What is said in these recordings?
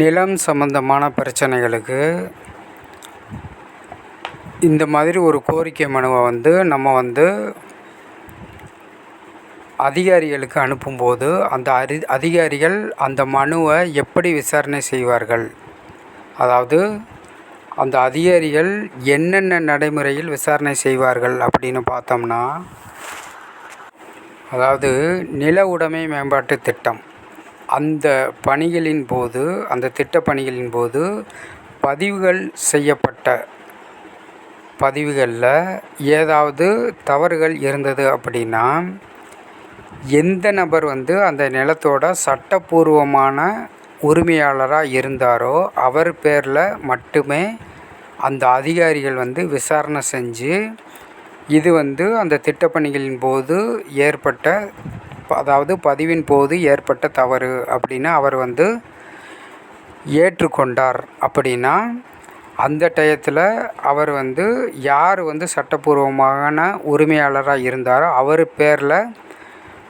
நிலம் சம்பந்தமான பிரச்சனைகளுக்கு இந்த மாதிரி ஒரு கோரிக்கை மனுவை வந்து நம்ம வந்து அதிகாரிகளுக்கு அனுப்பும்போது அந்த அரி அதிகாரிகள் அந்த மனுவை எப்படி விசாரணை செய்வார்கள்? அதாவது அந்த அதிகாரிகள் என்னென்ன நடைமுறையில் விசாரணை செய்வார்கள் அப்படின்னு பார்த்தோம்னா அதாவது நில உடைமை மேம்பாட்டு திட்டம். அந்த பணிகளின் போது அந்த திட்டப்பணிகளின் போது பதிவுகள் செய்யப்பட்ட பதிவுகளில் ஏதாவது தவறுகள் இருந்தது அப்படின்னா எந்த நபர் வந்து அந்த நிலத்தோட சட்டப்பூர்வமான உரிமையாளராக இருந்தாரோ அவர் பேரில் மட்டுமே அந்த அதிகாரிகள் வந்து விசாரணை செஞ்சு இது வந்து அந்த திட்டப்பணிகளின் போது ஏற்பட்ட அதாவது பதிவின் போது ஏற்பட்ட தவறு அப்படின்னு அவர் வந்து ஏற்றுக்கொண்டார் அப்படின்னா அந்த டயத்தில் அவர் வந்து யார் வந்து சட்டப்பூர்வமான உரிமையாளராக இருந்தாரோ அவர் பேரில்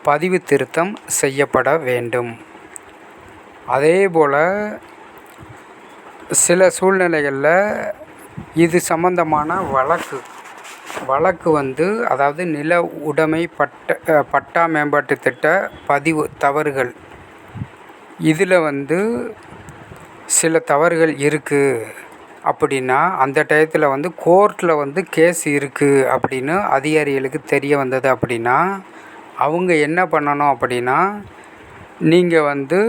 பதிவு திருத்தம் செய்யப்பட வேண்டும். அதே போல் சில சூழ்நிலைகளில் இது சம்பந்தமான வழக்கு வழக்கு வந்து அதாவது நில உடைமை பட்ட பட்டா மேம்பாட்டு திட்ட பதிவு தவறுகள். இதில் வந்து சில தவறுகள் இருக்குது அப்படின்னா அந்த டயத்தில் வந்து கோர்ட்டில் வந்து கேஸ் இருக்குது அப்படின்னு அதிகாரிகளுக்கு தெரிய வந்தது அப்படின்னா அவங்க என்ன பண்ணணும் அப்படின்னா நீங்கள் வந்து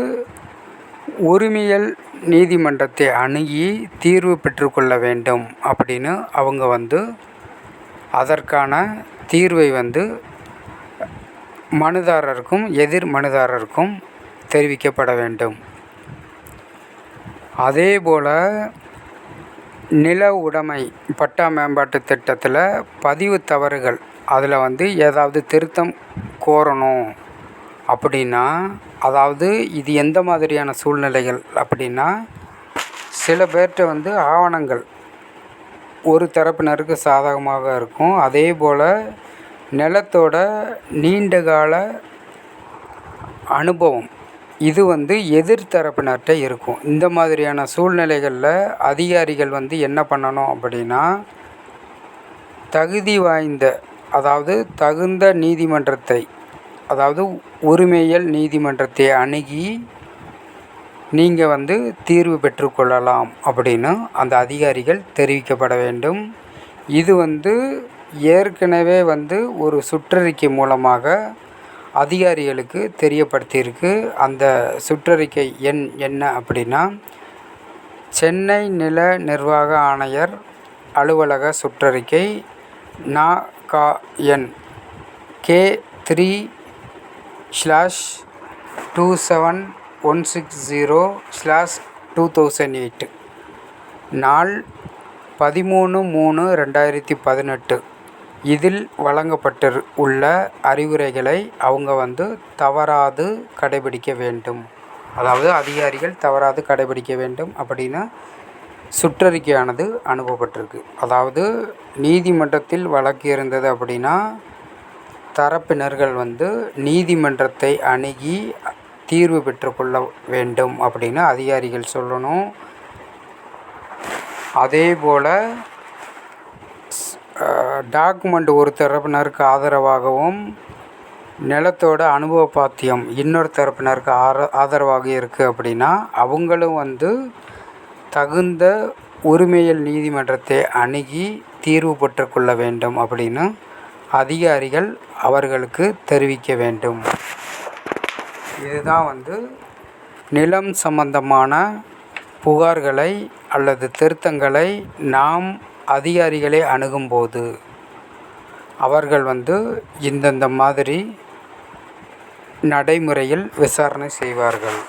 உரிமையல் நீதிமன்றத்தை அணுகி தீர்வு பெற்றுக்கொள்ள வேண்டும் அப்படின்னு அவங்க வந்து அதற்கான தீர்வை வந்து மனுதாரருக்கும் எதிர் மனுதாரருக்கும் தெரிவிக்கப்பட வேண்டும். அதே போல் நில உடைமை பட்டா மேம்பாட்டு திட்டத்தில் பதிவு தவறுகள் அதில் வந்து ஏதாவது திருத்தம் கோரணும் அப்படின்னா அதாவது இது எந்த மாதிரியான சூழ்நிலைகள் அப்படின்னா சில பேர்கிட்ட வந்து ஆவணங்கள் ஒரு தரப்பினருக்கு சாதகமாக இருக்கும். அதே போல் நிலத்தோட நீண்ட கால அனுபவம் இது வந்து எதிர் தரப்பினர்கிட்ட இருக்கும். இந்த மாதிரியான சூழ்நிலைகளில் அதிகாரிகள் வந்து என்ன பண்ணணும் அப்படின்னா தகுதி வாய்ந்த அதாவது தகுந்த நீதிமன்றத்தை அதாவது உரிமையியல் நீதிமன்றத்தை அணுகி நீங்கள் வந்து தீர்வு பெற்றுக்கொள்ளலாம் அப்படின்னு அந்த அதிகாரிகள் தெரிவிக்கப்பட வேண்டும். இது வந்து ஏற்கனவே வந்து ஒரு சுற்றறிக்கை மூலமாக அதிகாரிகளுக்கு தெரியப்படுத்தியிருக்கு. அந்த சுற்றறிக்கை எண் என்ன அப்படின்னா சென்னை நில நிர்வாக ஆணையர் அலுவலக சுற்றறிக்கை நா கா N K three slash two seven one six zero slash two thousand eight நாள் பதிமூணு மூணு ரெண்டாயிரத்தி பதினெட்டு. இதில் வழங்கப்பட்டு உள்ள அறிவுரைகளை அவங்க வந்து தவறாது கடைபிடிக்க வேண்டும். அதாவது அதிகாரிகள் தவறாது கடைபிடிக்க வேண்டும் அப்படின்னு சுற்றறிக்கையானது அனுப்பப்பட்டிருக்கு. அதாவது நீதிமன்றத்தில் வழக்கு இருந்தது அப்படின்னா தரப்பினர்கள் வந்து நீதிமன்றத்தை அணுகி தீர்வு பெற்றுக்கொள்ள வேண்டும் அப்படின்னு அதிகாரிகள் சொல்லணும். அதே போல் டாக்குமெண்ட் ஒரு தரப்பினருக்கு ஆதரவாகவும் நிலத்தோட அனுபவ பாத்தியம் இன்னொரு தரப்பினருக்கு ஆர ஆதரவாக இருக்குது அப்படின்னா அவங்களும் வந்து தகுந்த உரிமையல் நீதிமன்றத்தை அணுகி தீர்வு பெற்றுக்கொள்ள வேண்டும் அப்படின்னு அதிகாரிகள் அவர்களுக்கு தெரிவிக்க வேண்டும். இதுதான் வந்து நிலம் சம்பந்தமான புகார்களை அல்லது திருத்தங்களை நாம் அதிகாரிகளை அணுகும்போது அவர்கள் வந்து இந்தந்த மாதிரி நடைமுறையில் விசாரணை செய்வார்கள்.